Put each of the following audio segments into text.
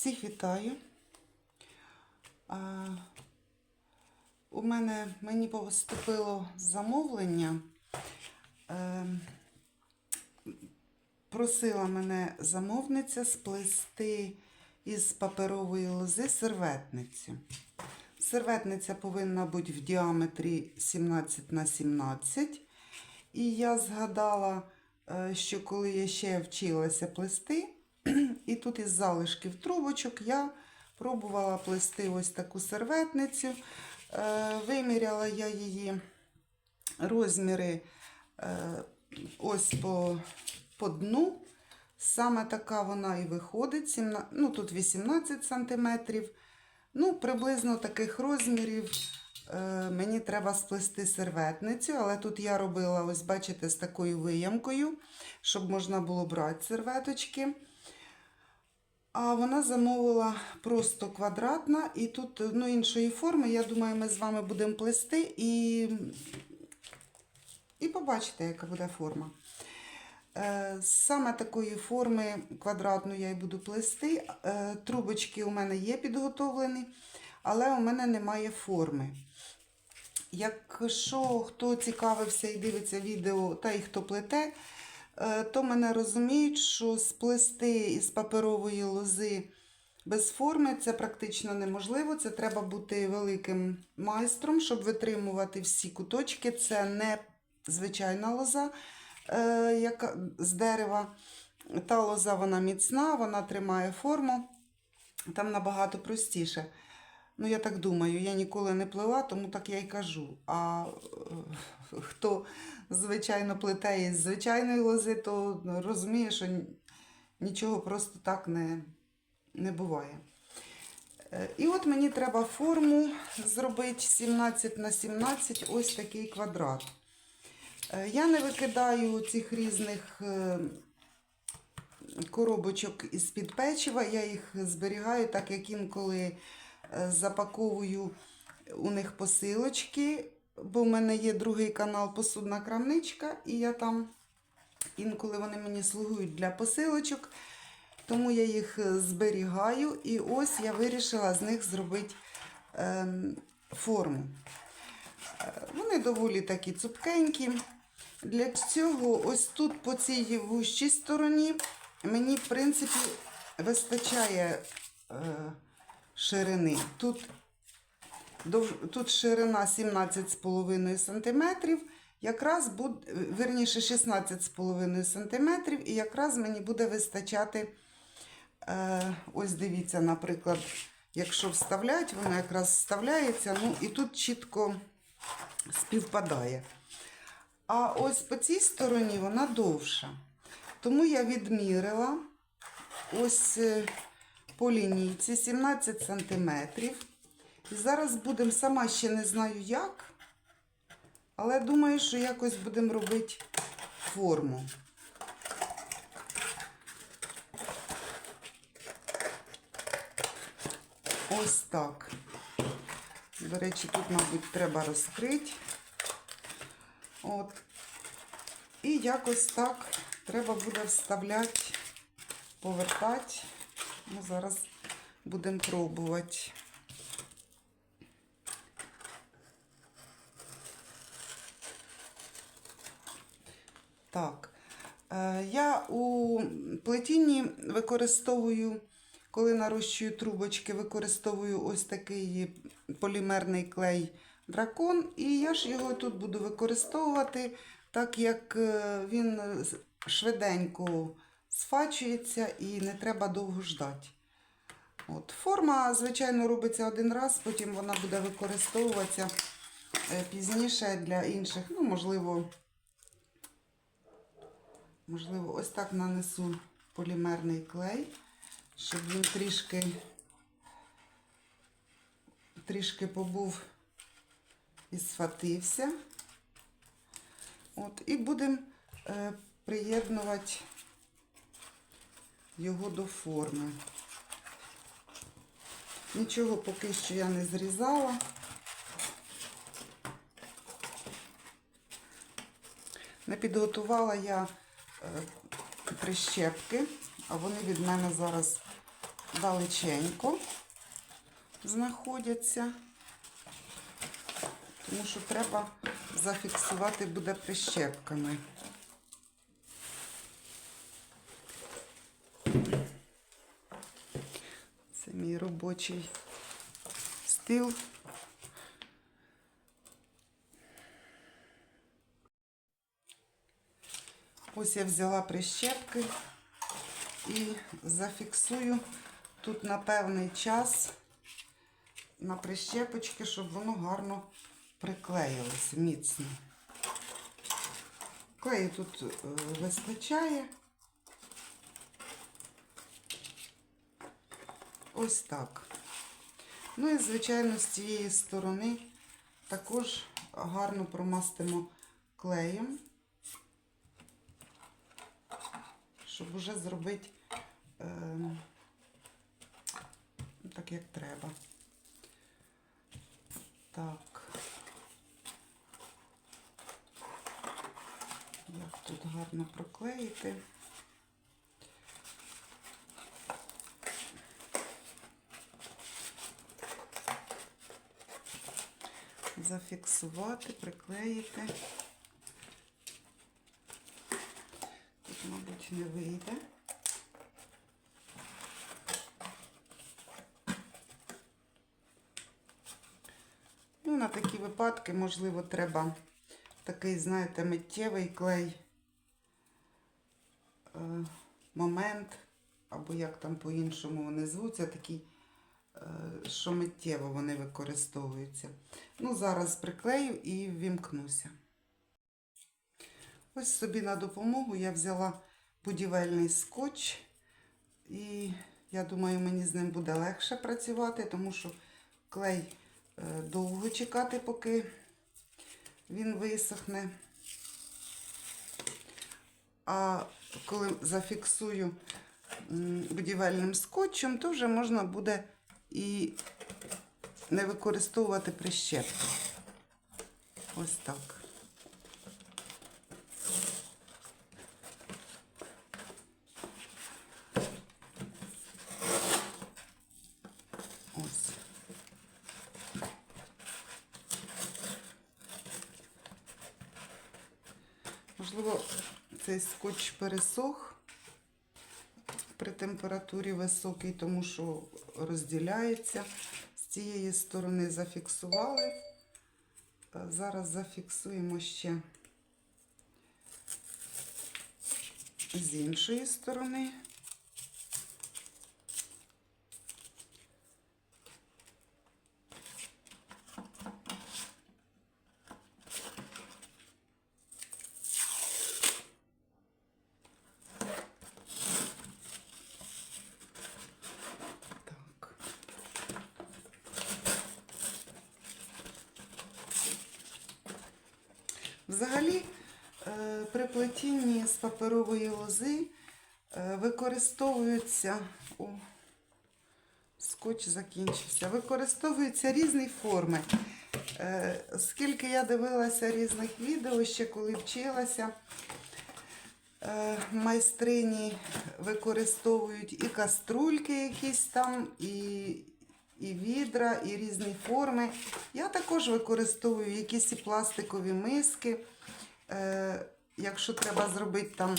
Всіх вітаю. А, у мене мені поступило замовлення. Е, просила мене замовниця сплести із паперової лози серветницю. Серветниця повинна бути в діаметрі 17 на 17. І я згадала, е, що коли я ще вчилася плести, і тут із залишків трубочок я пробувала плести ось таку серветницю. Е, Виміряла я її розміри е, ось по, по дну. Саме така вона і виходить. Ну, тут 18 см. Ну, приблизно таких розмірів е, мені треба сплести серветницю, але тут я робила, ось бачите, з такою виямкою, щоб можна було брати серветочки. А вона замовила просто квадратна, і тут ну, іншої форми. Я думаю, ми з вами будемо плести і, і побачите, яка буде форма. Е, Саме такої форми квадратну я і буду плести. Е, Трубочки у мене є підготовлені, але у мене немає форми. Якщо хто цікавився і дивиться відео, та й хто плете, то мене розуміють, що сплести із паперової лози без форми це практично неможливо. Це треба бути великим майстром, щоб витримувати всі куточки. Це не звичайна лоза е, яка, з дерева. Та лоза вона міцна, вона тримає форму. Там набагато простіше. Ну, я так думаю, я ніколи не плела, тому так я й кажу. А е, хто, звичайно, плете із звичайної лози, то розуміє, що нічого просто так не, не буває. Е, І от мені треба форму зробити 17 на 17, ось такий квадрат. Е, Я не викидаю цих різних коробочок із-під печива, я їх зберігаю, так як інколи запаковую у них посилочки, бо в мене є другий канал Посудна крамничка, і я там інколи вони мені слугують для посилочок, тому я їх е, зберігаю. І ось я вирішила з них зробити ем, форму. Е, Вони доволі такі цупкенькі. Для цього, ось тут по цій вущій стороні, мені, в принципі, вистачає е, ширини. Тут, тут ширина 17,5 см, якраз буде, верніше 16,5 см, і якраз мені буде вистачати, е, ось дивіться, наприклад, якщо вставлять, воно якраз вставляється, ну і тут чітко співпадає. А ось по цій стороні вона довша. Тому я відмірила ось е, по лінійці 17 см. І зараз будемо, сама ще не знаю як, але думаю, що якось будемо робити форму. Ось так. До речі, тут, мабуть, треба розкрити. От. І якось так треба буде вставляти, повертати. Ну, зараз будемо пробувати. Так. Е, Я у плетінні використовую, коли нарощую трубочки, використовую ось такий полімерний клей дракон. І я ж його тут буду використовувати, так як е, він швиденько сфачується і не треба довго ждати. От. Форма, звичайно, робиться один раз, потім вона буде використовуватися е, пізніше для інших. Ну, можливо, можливо, ось так нанесу полімерний клей, щоб він трішки, трішки побув і сфатився. От, і будемо е, приєднувати його до форми. Нічого поки що я не зрізала. Не підготувала я е, прищепки, а вони від мене зараз далеченько знаходяться, тому що треба зафіксувати буде прищепками. Це мій робочий стіл. Ось я взяла прищепки і зафіксую тут на певний час на прищепочки, щоб воно гарно приклеїлося міцно. Клею тут е, вистачає. Ось так. Ну і, звичайно, з цієї сторони також гарно промастимо клеєм, щоб уже зробити е, так, як треба. Так. Як тут гарно проклеїти. Зафіксувати, приклеїти. Тут, мабуть, не вийде. Ну, на такі випадки, можливо, треба такий, знаєте, миттєвий клей, е, момент, або як там по-іншому вони звуться, такий, що миттєво вони використовуються. Ну, зараз приклею і ввімкнуся. Ось собі на допомогу я взяла будівельний скотч, і я думаю, мені з ним буде легше працювати, тому що клей е, довго чекати, поки він висохне. А коли зафіксую будівельним скотчем, то вже можна буде і не використовувати прищепки. Ось так. Ось. Можливо, цей скотч пересох температурі високій, тому що розділяється. З цієї сторони зафіксували. Е, Зараз зафіксуємо ще з іншої сторони. Взагалі, е, при плетінні з паперової лози е, використовуються. О, скотч закінчився. Використовуються різні форми. Е, Скільки я дивилася різних відео, ще коли вчилася, майстрині використовують і каструльки якісь там, і, і відра, і різні форми. Я також використовую якісь і пластикові миски. Е, якщо треба зробити там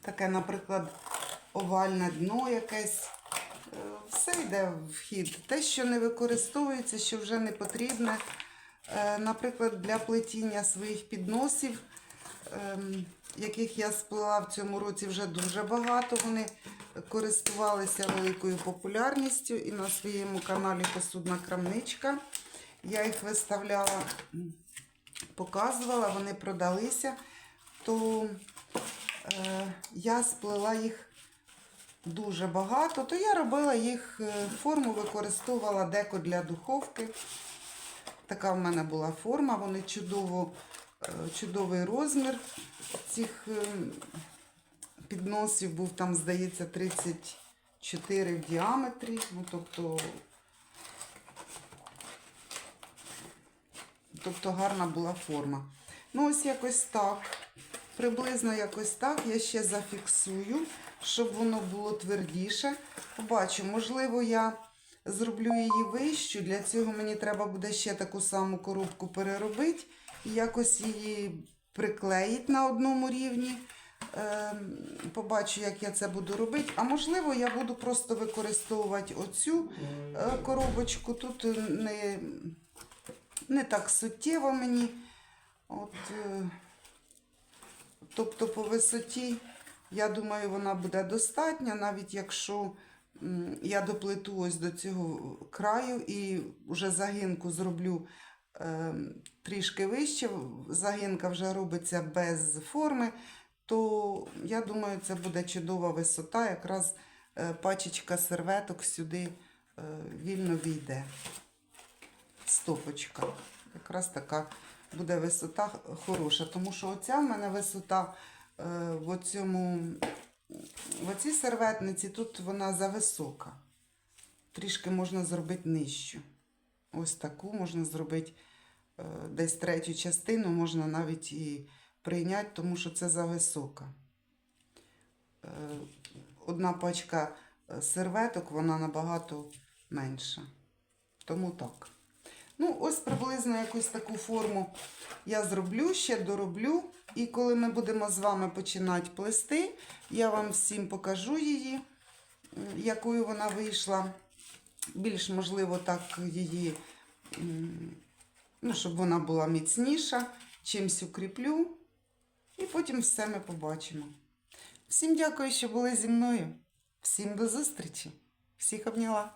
таке, наприклад, овальне дно якесь, е, все йде в хід. Те, що не використовується, що вже не потрібне, е, наприклад, для плетіння своїх підносів, ем, яких я сплела в цьому році вже дуже багато. Вони користувалися великою популярністю і на своєму каналі Посудна крамничка. Я їх виставляла, показувала, вони продалися, то е, я сплела їх дуже багато, то я робила їх е, форму, використовувала деко для духовки. Така в мене була форма, вони чудово, чудовий розмір цих е, підносів був там, здається, 34 в діаметрі. Ну, тобто, тобто гарна була форма. Ну, ось якось так. Приблизно якось так. Я ще зафіксую щоб воно було твердіше. Побачу, можливо, я зроблю її вищу. Для цього мені треба буде ще таку саму коробку переробити якось її приклеїти на одному рівні. Ем, Побачу, як я це буду робити. А можливо, я буду просто використовувати оцю е, коробочку. Тут не, не так суттєво мені. От, е, тобто по висоті, я думаю, вона буде достатня, навіть якщо я доплету ось до цього краю і вже загинку зроблю трішки вище. Загинка вже робиться без форми, то я думаю, це буде чудова висота. Якраз е, пачечка серветок сюди е, вільно війде. Стопочка. Якраз така буде висота хороша, тому що оця в мене висота е, в, оцьому, в оцій серветниці, тут вона зависока. Трішки можна зробити нижчу. Ось таку можна зробити е, десь третю частину, можна навіть і прийняти, тому що це зависока. Е, одна пачка е, серветок, вона набагато менша. Тому так. Ну, ось приблизно якусь таку форму я зроблю, ще дороблю. І коли ми будемо з вами починати плести, я вам всім покажу її, якою вона вийшла. Більш можливо, так її, ну, щоб вона була міцніша, чимсь укріплю. І потім все ми побачимо. Всім дякую, що були зі мною. Всім до зустрічі. Всіх обняла.